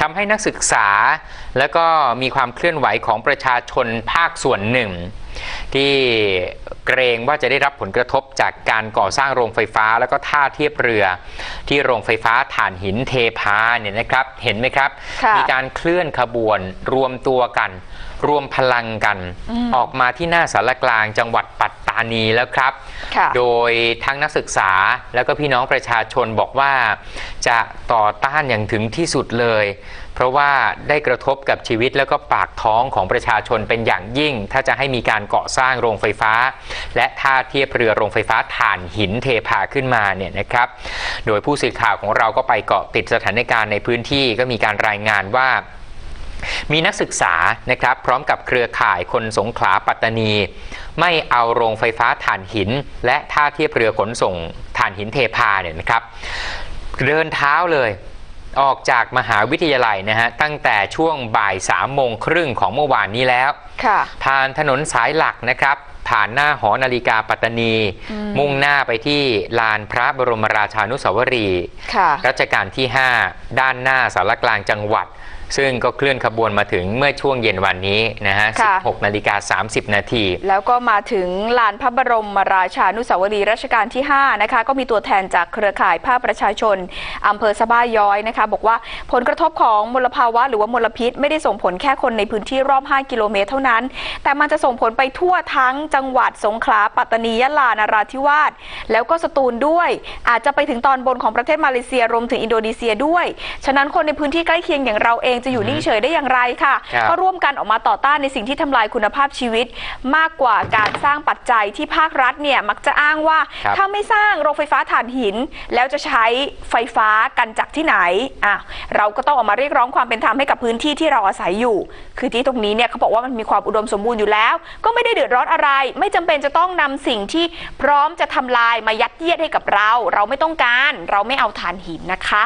ทำให้นักศึกษา แล้วก็มีความเคลื่อนไหวของประชาชนภาคส่วนหนึ่ง ที่เกรงว่าจะได้รับผลกระทบจากการก่อสร้างโรงไฟฟ้า แล้วก็ท่าเทียบเรือ ที่โรงไฟฟ้าถ่านหินเทพาเนี่ยนะครับเห็นไหมครับค่ะมีการเคลื่อนขบวนรวมตัวกัน รวมพลังกันอืมออกมาที่หน้าสารกลางจังหวัดปัต ตานีแล้วครับค่ะโดยทั้งนักศึกษาแล้วก็พี่น้องประชาชนบอกว่า จะต่อต้านอย่างถึงที่สุดเลย เพราะว่าได้กระทบกับชีวิตแล้วก็ปากท้องของประชาชนเป็นอย่างยิ่ง ถ้าจะให้มีการก่อสร้างโรงไฟฟ้า และท่าเทียบเรือโรงไฟฟ้าถ่านหินเทพาขึ้นมาเนี่ยนะครับ โดยผู้สื่อข่าวของเราก็ไปเกาะติดสถานการณ์ในพื้นที่ก็มีการรายงานว่า มีนักศึกษานะครับพร้อมกับเครือข่ายคนสงขลาปัตตานี ไม่เอาโรงไฟฟ้าถ่านหิน และท่าเทียบเรือขนส่งถ่านหินเทพาเนี่ยนะครับ เดินเท้าเลยออกจากมหาวิทยาลัยนะฮะตั้งแต่ช่วงบ่ายสามโมงครึ่งของเมื่อวานนี้แล้วค่ะผ่านถนนสายหลักนะครับ ผ่านหน้าหอนาฬิกาปัตตานีอืมมุ่งหน้าไปที่ลานพระบรมราชานุสาวรีย์ค่ะรัชกาลที่ 5 ด้านหน้าสารกลางจังหวัด ซึ่งก็เคลื่อนขบวนมาถึงเมื่อช่วงเย็นวันนี้นะฮะ ค่ะ 16 นาฬิกา 30 นาที แล้วก็มาถึงลานพระบรมราชานุสาวรีย์รัชกาลที่ 5 นะคะ ก็มีตัวแทนจากเครือข่ายภาคประชาชนอำเภอสะบ้าย้อยนะคะ บอกว่าผลกระทบของมลภาวะหรือว่ามลพิษ ไม่ได้ส่งผลแค่คนในพื้นที่รอบ 5 กิโลเมตรเท่านั้น แต่มันจะส่งผลไปทั่วทั้งจังหวัดสงขลาปัตตานียะลานราธิวาสแล้วก็สตูลด้วย อาจจะไปถึงตอนบนของประเทศมาเลเซียรวมถึงอินโดนีเซียด้วย ฉะนั้นคนในพื้นที่ใกล้เคียงอย่างเราเองจะอยู่นิ่งเฉยได้อย่างไรค่ะ ครับ ก็ร่วมกันออกมาต่อต้านในสิ่งที่ทำลายคุณภาพชีวิต มากกว่าการสร้างปัจจัยที่ภาครัฐเนี่ยมักจะอ้างว่า ครับ ถ้าไม่สร้างโรงไฟฟ้าถ่านหิน แล้วจะใช้ไฟฟ้ากันจากที่ไหนอะเราก็ต้องออกมาเรียกร้องความเป็นธรรมให้กับพื้นที่ที่เราอาศัยอยู่ คือที่ตรงนี้เนี่ยเขาบอกว่ามันมีความอุดมสมบูรณ์อยู่แล้ว ก็ไม่ได้เดือดร้อนอะไร ไม่จำเป็นจะต้องนำสิ่งที่พร้อมจะทำลายมายัดเยียดให้กับเรา เราไม่ต้องการ เราไม่เอาถ่านหินนะคะ